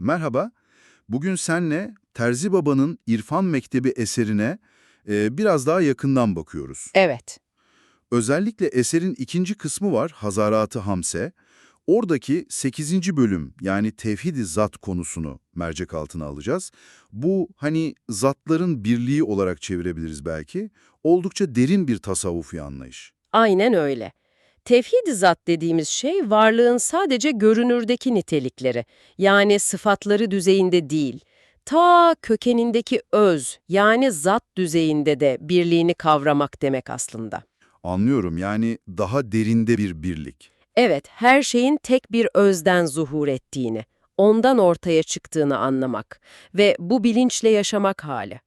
Merhaba. Bugün senle Terzi Baba'nın İrfan Mektebi eserine e, biraz daha yakından bakıyoruz. Evet. Özellikle eserin ikinci kısmı var, Hazaratı Hamse. Oradaki 8. bölüm yani tevhid-i zat konusunu mercek altına alacağız. Bu hani zatların birliği olarak çevirebiliriz belki. Oldukça derin bir tasavvufi anlayış. Aynen öyle. Tevhid-i zat dediğimiz şey varlığın sadece görünürdeki nitelikleri, yani sıfatları düzeyinde değil, ta kökenindeki öz, yani zat düzeyinde de birliğini kavramak demek aslında. Anlıyorum yani daha derinde bir birlik. Evet, her şeyin tek bir özden zuhur ettiğini, ondan ortaya çıktığını anlamak ve bu bilinçle yaşamak hali.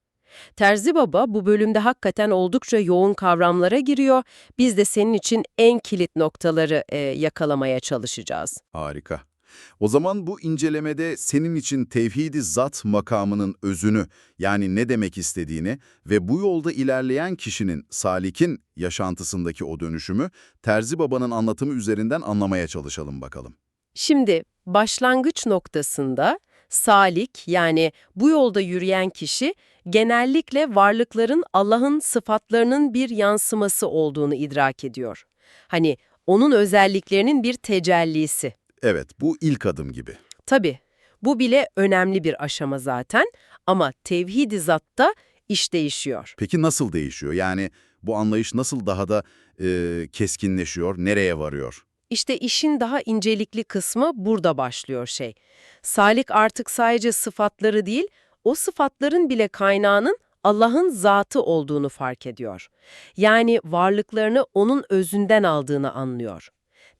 Terzi Baba bu bölümde hakikaten oldukça yoğun kavramlara giriyor. Biz de senin için en kilit noktaları e, yakalamaya çalışacağız. Harika. O zaman bu incelemede senin için tevhid-i zat makamının özünü, yani ne demek istediğini ve bu yolda ilerleyen kişinin, salikin yaşantısındaki o dönüşümü Terzi Baba'nın anlatımı üzerinden anlamaya çalışalım bakalım. Şimdi başlangıç noktasında salik yani bu yolda yürüyen kişi genellikle varlıkların Allah'ın sıfatlarının bir yansıması olduğunu idrak ediyor. Hani onun özelliklerinin bir tecellisi. Evet, bu ilk adım gibi. Tabii bu bile önemli bir aşama zaten ama tevhid-i zatta iş değişiyor. Peki nasıl değişiyor? Yani bu anlayış nasıl daha da e, keskinleşiyor, nereye varıyor? İşte işin daha incelikli kısmı burada başlıyor şey. Salik artık sadece sıfatları değil, o sıfatların bile kaynağının Allah'ın zatı olduğunu fark ediyor. Yani varlıklarını onun özünden aldığını anlıyor.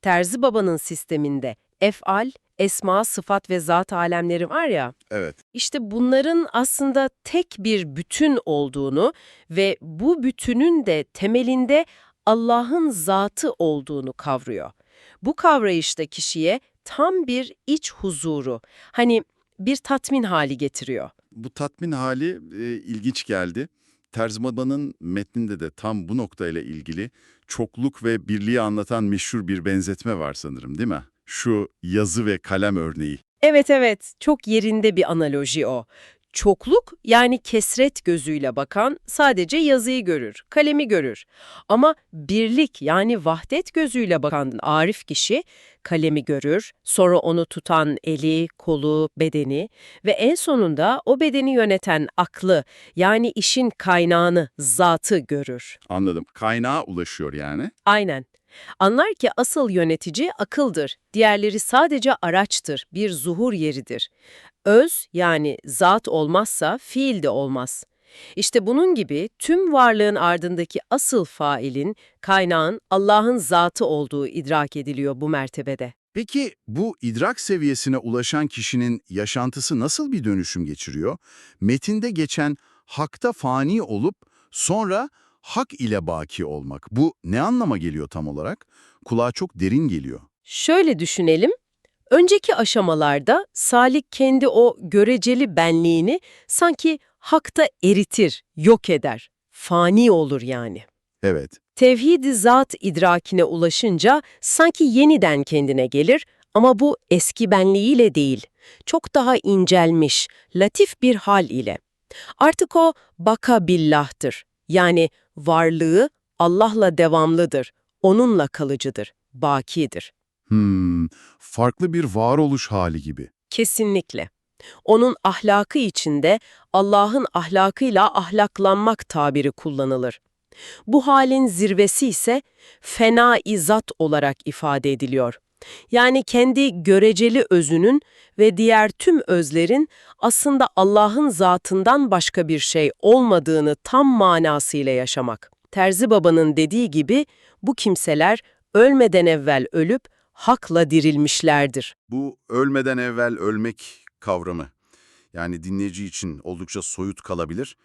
Terzi Baba'nın sisteminde efal, esma, sıfat ve zat alemleri var ya, Evet. işte bunların aslında tek bir bütün olduğunu ve bu bütünün de temelinde Allah'ın zatı olduğunu kavruyor. Bu kavrayışta kişiye tam bir iç huzuru, hani bir tatmin hali getiriyor. Bu tatmin hali e, ilginç geldi. Terzmaba'nın metninde de tam bu noktayla ilgili çokluk ve birliği anlatan meşhur bir benzetme var sanırım değil mi? Şu yazı ve kalem örneği. Evet evet, çok yerinde bir analoji o. Çokluk yani kesret gözüyle bakan sadece yazıyı görür, kalemi görür. Ama birlik yani vahdet gözüyle bakan arif kişi kalemi görür, sonra onu tutan eli, kolu, bedeni ve en sonunda o bedeni yöneten aklı yani işin kaynağını, zatı görür. Anladım. Kaynağa ulaşıyor yani. Aynen. Anlar ki asıl yönetici akıldır. Diğerleri sadece araçtır, bir zuhur yeridir. Öz yani zat olmazsa fiil de olmaz. İşte bunun gibi tüm varlığın ardındaki asıl failin, kaynağın Allah'ın zatı olduğu idrak ediliyor bu mertebede. Peki bu idrak seviyesine ulaşan kişinin yaşantısı nasıl bir dönüşüm geçiriyor? Metinde geçen hakta fani olup sonra hak ile baki olmak. Bu ne anlama geliyor tam olarak? Kulağa çok derin geliyor. Şöyle düşünelim. Önceki aşamalarda Salik kendi o göreceli benliğini sanki hakta eritir, yok eder. Fani olur yani. Evet, Tevhid-i zat idrakine ulaşınca sanki yeniden kendine gelir ama bu eski benliğiyle değil, çok daha incelmiş, latif bir hal ile. Artık o baka billahtır. Yani varlığı Allah'la devamlıdır, onunla kalıcıdır, bakidir. Hmm, farklı bir varoluş hali gibi. Kesinlikle. Onun ahlakı içinde Allah'ın ahlakıyla ahlaklanmak tabiri kullanılır. Bu halin zirvesi ise fena izat olarak ifade ediliyor. Yani kendi göreceli özünün ve diğer tüm özlerin aslında Allah'ın zatından başka bir şey olmadığını tam manasıyla yaşamak. Terzi Baba'nın dediği gibi bu kimseler ölmeden evvel ölüp hakla dirilmişlerdir. Bu ölmeden evvel ölmek kavramı. Yani dinleyici için oldukça soyut kalabilir.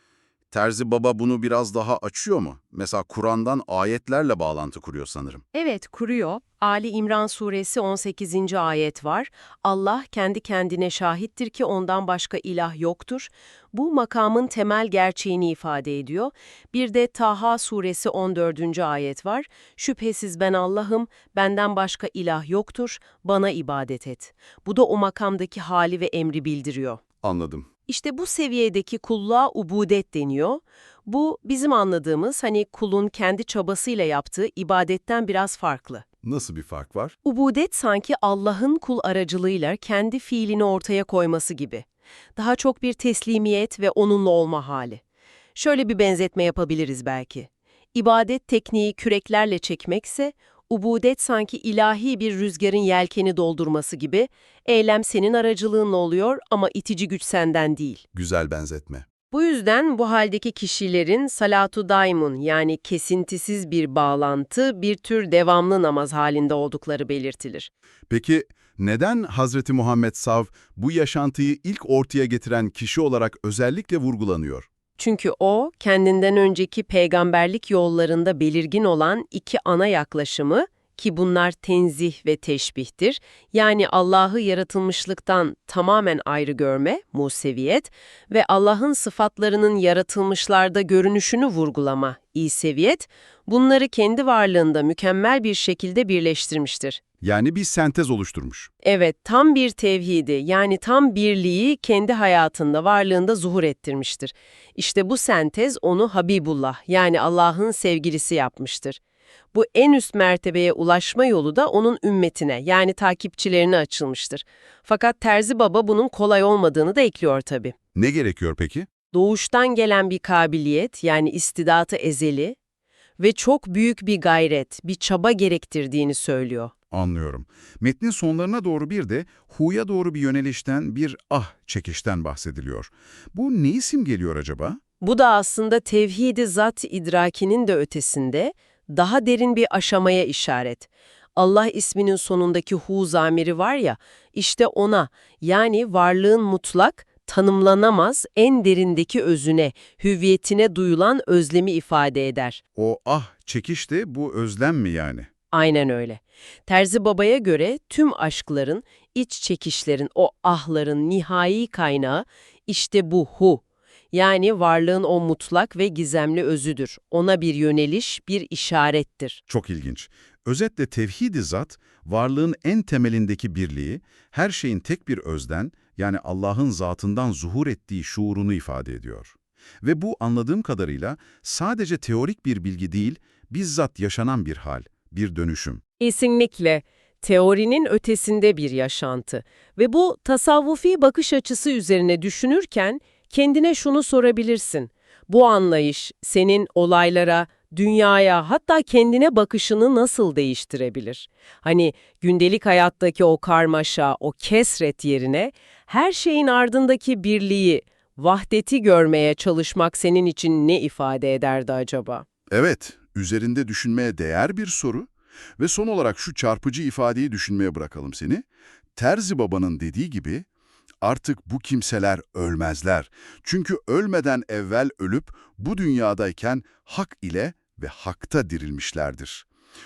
Terzi Baba bunu biraz daha açıyor mu? Mesela Kur'an'dan ayetlerle bağlantı kuruyor sanırım. Evet, kuruyor. Ali İmran suresi 18. ayet var. Allah kendi kendine şahittir ki ondan başka ilah yoktur. Bu makamın temel gerçeğini ifade ediyor. Bir de Taha suresi 14. ayet var. Şüphesiz ben Allah'ım, benden başka ilah yoktur, bana ibadet et. Bu da o makamdaki hali ve emri bildiriyor. Anladım. İşte bu seviyedeki kulluğa ubudet deniyor. Bu bizim anladığımız hani kulun kendi çabasıyla yaptığı ibadetten biraz farklı. Nasıl bir fark var? Ubudet sanki Allah'ın kul aracılığıyla kendi fiilini ortaya koyması gibi. Daha çok bir teslimiyet ve onunla olma hali. Şöyle bir benzetme yapabiliriz belki. İbadet tekniği küreklerle çekmekse, ubudet sanki ilahi bir rüzgarın yelkeni doldurması gibi, eylem senin aracılığınla oluyor ama itici güç senden değil. Güzel benzetme. Bu yüzden bu haldeki kişilerin salatu daimun yani kesintisiz bir bağlantı, bir tür devamlı namaz halinde oldukları belirtilir. Peki neden Hazreti Muhammed Sav bu yaşantıyı ilk ortaya getiren kişi olarak özellikle vurgulanıyor? Çünkü o, kendinden önceki peygamberlik yollarında belirgin olan iki ana yaklaşımı, ki bunlar tenzih ve teşbihtir, yani Allah'ı yaratılmışlıktan tamamen ayrı görme, museviyet ve Allah'ın sıfatlarının yaratılmışlarda görünüşünü vurgulama, İseviyet, bunları kendi varlığında mükemmel bir şekilde birleştirmiştir. Yani bir sentez oluşturmuş. Evet, tam bir tevhidi yani tam birliği kendi hayatında, varlığında zuhur ettirmiştir. İşte bu sentez onu Habibullah yani Allah'ın sevgilisi yapmıştır. Bu en üst mertebeye ulaşma yolu da onun ümmetine yani takipçilerine açılmıştır. Fakat Terzi Baba bunun kolay olmadığını da ekliyor tabii. Ne gerekiyor peki? Doğuştan gelen bir kabiliyet yani istidatı ezeli ve çok büyük bir gayret, bir çaba gerektirdiğini söylüyor. Anlıyorum. Metnin sonlarına doğru bir de huya doğru bir yönelişten, bir ah çekişten bahsediliyor. Bu neyi simgeliyor acaba? Bu da aslında tevhid-i zat idrakinin de ötesinde daha derin bir aşamaya işaret. Allah isminin sonundaki hu zamiri var ya, işte ona yani varlığın mutlak, tanımlanamaz en derindeki özüne, hüviyetine duyulan özlemi ifade eder. O ah çekiş de bu özlem mi yani? Aynen öyle. Terzi Baba'ya göre tüm aşkların, iç çekişlerin, o ahların nihai kaynağı işte bu hu. Yani varlığın o mutlak ve gizemli özüdür. Ona bir yöneliş, bir işarettir. Çok ilginç. Özetle tevhid-i zat, varlığın en temelindeki birliği, her şeyin tek bir özden, yani Allah'ın zatından zuhur ettiği şuurunu ifade ediyor. Ve bu anladığım kadarıyla sadece teorik bir bilgi değil, bizzat yaşanan bir hal, bir dönüşüm. Kesinlikle. Teorinin ötesinde bir yaşantı. Ve bu tasavvufi bakış açısı üzerine düşünürken kendine şunu sorabilirsin. Bu anlayış senin olaylara, dünyaya hatta kendine bakışını nasıl değiştirebilir? Hani gündelik hayattaki o karmaşa, o kesret yerine her şeyin ardındaki birliği, vahdeti görmeye çalışmak senin için ne ifade ederdi acaba? Evet, üzerinde düşünmeye değer bir soru ve son olarak şu çarpıcı ifadeyi düşünmeye bırakalım seni. Terzi Baba'nın dediği gibi, artık bu kimseler ölmezler. Çünkü ölmeden evvel ölüp bu dünyadayken hak ile ve hakta dirilmişlerdir.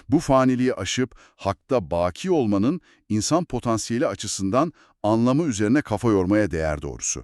Bu faniliği aşıp hakta baki olmanın insan potansiyeli açısından anlamı üzerine kafa yormaya değer doğrusu.